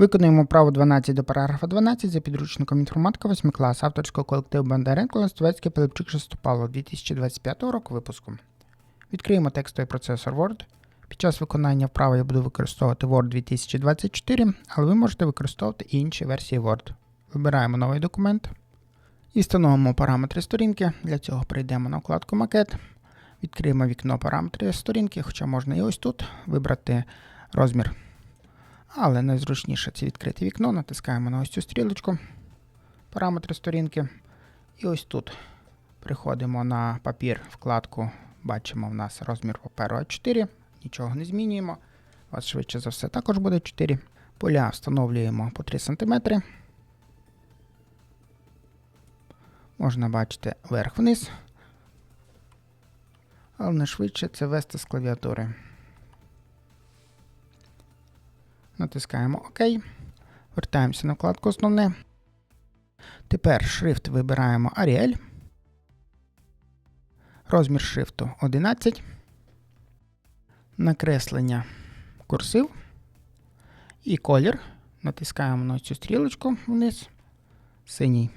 Виконуємо право 12 до параграфа 12 за підручником інформатика 8 клас авторського колективу Бондаренко Ластовецький Пилипчук Шестопало 2025 року випуску. Відкриємо текстовий процесор Word. Під час виконання вправи я буду використовувати Word 2024, але ви можете використовувати і інші версії Word. Вибираємо новий документ і встановимо параметри сторінки. Для цього перейдемо на вкладку Макет. Відкриємо вікно параметри сторінки, хоча можна і ось тут вибрати розмір. Але найзручніше це відкрити вікно, натискаємо на ось цю стрілочку, параметри сторінки. І ось тут приходимо на папір, вкладку, бачимо в нас розмір паперу А4, нічого не змінюємо. У вас швидше за все також буде 4. Поля встановлюємо по 3 см. Можна бачити вверх-вниз. Але найшвидше це ввести з клавіатури. Натискаємо ОК. Вертаємося на вкладку Основне. Тепер шрифт вибираємо Arial. Розмір шрифту 11. Накреслення курсив. І колір. Натискаємо на цю стрілочку вниз. Синій.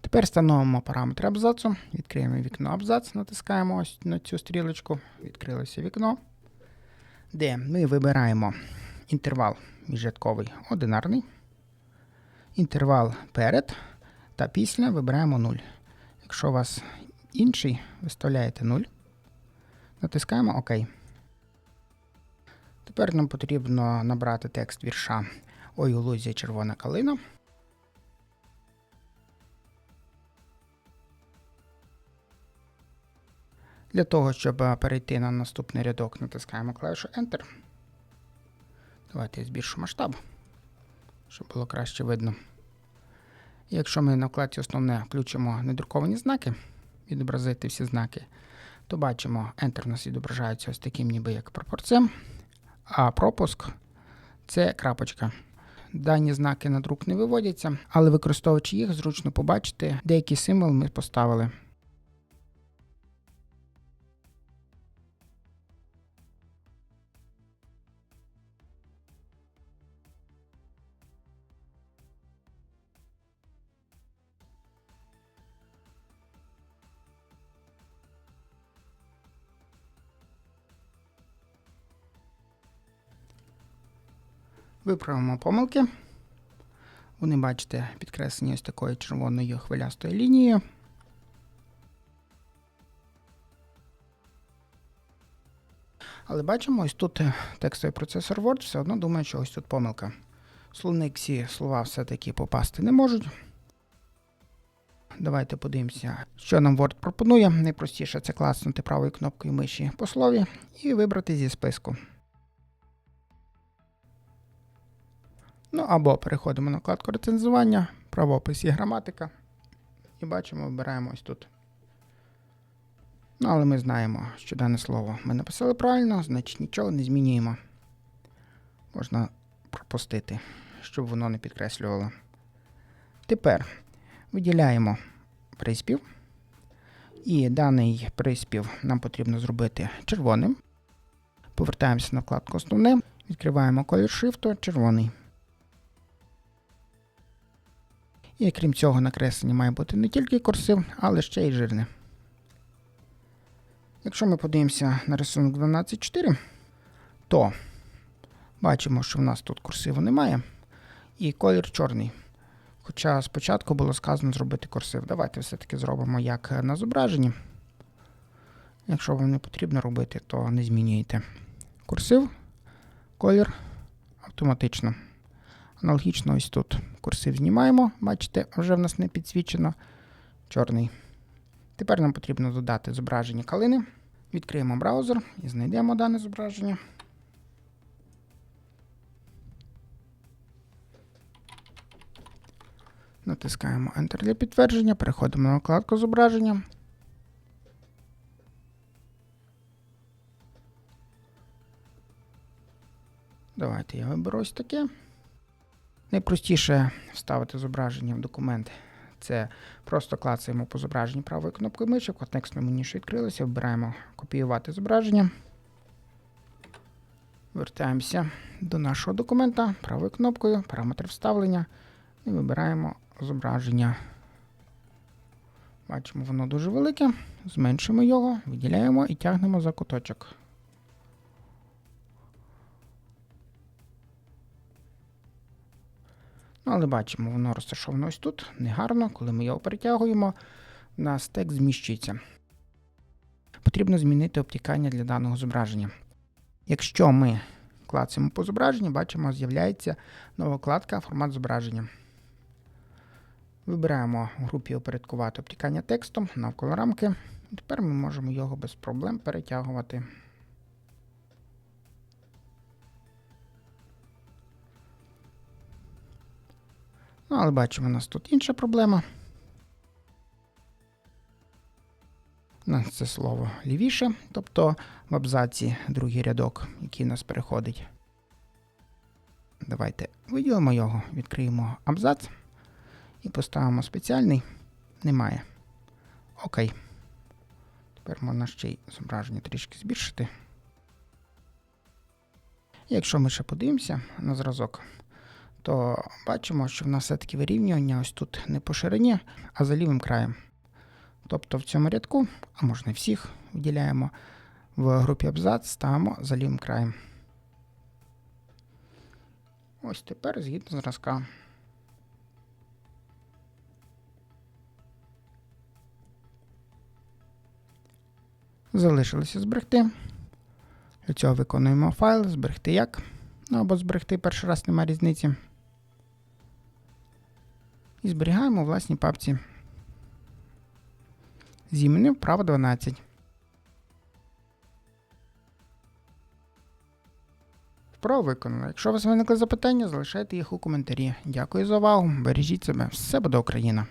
Тепер встановимо параметри абзацу. Відкриємо вікно абзац, натискаємо ось на цю стрілочку. Відкрилося вікно де ми вибираємо інтервал міжрядковий одинарний, інтервал перед та після вибираємо 0. Якщо у вас інший, виставляєте 0. Натискаємо ОК. Тепер нам потрібно набрати текст вірша Ой у лузі червона калина. Для того, щоб е, перейти на наступний рядок, натискаємо клавішу Enter. Давайте я збільшу масштаб, щоб було краще видно. Якщо ми на вкладці основне включимо недруковані знаки, відобразити всі знаки, то бачимо, Enter у нас відображається ось таким ніби як пропорцем, а пропуск це крапочка. Дані знаки на друк не виводяться, але використовуючи їх, зручно побачити, деякий символ ми поставили. Виправимо помилки. Вони, бачите, підкреслені ось такою червоною хвилястою лінією. Але бачимо, ось тут е, текстовий процесор Word все одно думає, що ось тут помилка. Словник всі слова все-таки попасти не можуть. Давайте подивимося, що нам Word пропонує. Найпростіше це класнути правою кнопкою миші по слові і вибрати зі списку. Ну або переходимо на вкладку рецензування, правопис і граматика. І бачимо, вибираємо ось тут. Ну, але ми знаємо, що дане слово ми написали правильно, значить нічого не змінюємо. Можна пропустити, щоб воно не підкреслювало. Тепер виділяємо приспів. І даний приспів нам потрібно зробити червоним. Повертаємося на вкладку Основне, відкриваємо колір шрифту червоний. І крім цього, накреслення має бути не тільки курсив, але ще й жирне. Якщо ми подивимося на рисунок 12.4, то бачимо, що в нас тут курсиву немає. І колір чорний. Хоча спочатку було сказано зробити курсив. Давайте все-таки зробимо як на зображенні. Якщо вам не потрібно робити, то не змінюйте. Курсив, колір автоматично. Аналогічно ось тут курсив знімаємо, бачите, вже в нас не підсвічено чорний. Тепер нам потрібно додати зображення калини. Відкриємо браузер і знайдемо дане зображення. Натискаємо Enter для підтвердження, переходимо на вкладку зображення. Давайте я виберу ось таке. Найпростіше вставити зображення в документ. Це просто клацаємо по зображенню правою кнопкою миші, в контекстному меню що відкрилося, вибираємо копіювати зображення. Вертаємося до нашого документа правою кнопкою, параметр вставлення і вибираємо зображення. Бачимо, воно дуже велике. Зменшимо його, виділяємо і тягнемо за куточок. Але бачимо, воно розташовано ось тут. Негарно, коли ми його перетягуємо, у нас текст зміщується. Потрібно змінити обтікання для даного зображення. Якщо ми клацаємо по зображенню, бачимо, з'являється нова вкладка формат зображення. Вибираємо в групі упорядкувати обтікання текстом навколо рамки. Тепер ми можемо його без проблем перетягувати. Ну, але бачимо, у нас тут інша проблема. У нас це слово лівіше, тобто в абзаці другий рядок, який у нас переходить. Давайте виділимо його, відкриємо абзац і поставимо спеціальний. Немає. Окей. Тепер можна ще й зображення трішки збільшити. Якщо ми ще подивимося на зразок, то бачимо, що в нас все-таки вирівнювання ось тут не по ширині, а за лівим краєм. Тобто в цьому рядку, а можна всіх, виділяємо в групі абзац, ставимо за лівим краєм. Ось тепер згідно зразка. Залишилося зберегти. Для цього виконуємо файл, зберегти як. Ну або зберегти перший раз немає різниці. І зберігаємо у власній папці. З вправо 12. Вправо виконано. Якщо у вас виникли запитання, залишайте їх у коментарі. Дякую за увагу. Бережіть себе. Все буде Україна!